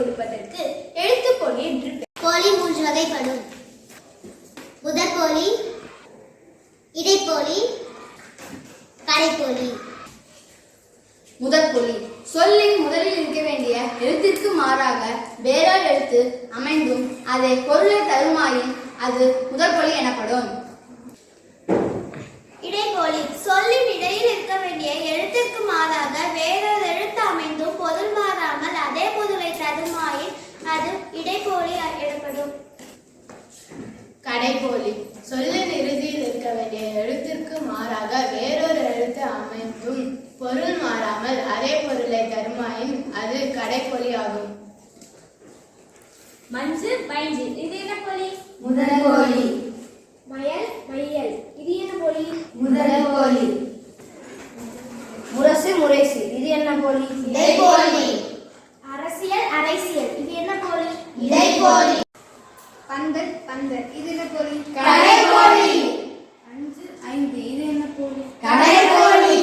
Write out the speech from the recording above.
கொடுப்பதற்கு எழுத்துப்போலி என்று போலி மூன்று வகைப்படும். முதற்போலி இடைப்போலி கடைப்போலி முதற்பொலி சொல்லின் முதலில் இருக்க வேண்டிய எழுத்திற்கு மாறாக வேறொரு எழுத்து அமைந்தும் அதை பொருளை தருமாயின் அது முதற்பொலி எனப்படும். இடைப்பொலி சொல்லின் இடையில் இருக்க வேண்டிய எழுத்துக்கு அது இடைக்கோழி எனப்படும். கடைக்கோழி சொல்லின் இறுதியில் இருக்க வேண்டிய எழுத்திற்கு மாறாக வேறொரு எழுத்து அமைந்தும் பொருள் மாறாமல் அதே பொருளை தருமாயின் அது கடைக்கோழி ஆகும் மஞ்சு பைஞ்சு. இது என்ன கோழி முதற்பொலி மயல் மையல் இது என்ன கோழி முதற்பொலி முரசு முரசு. இது என்ன பொலி. அரசியல் இது என்ன போலி? இதை போலி பந்தல் பந்தல். இது என்ன போலி? கடை போலி அஞ்சு ஐந்து. இது என்ன போலி? கடை போலி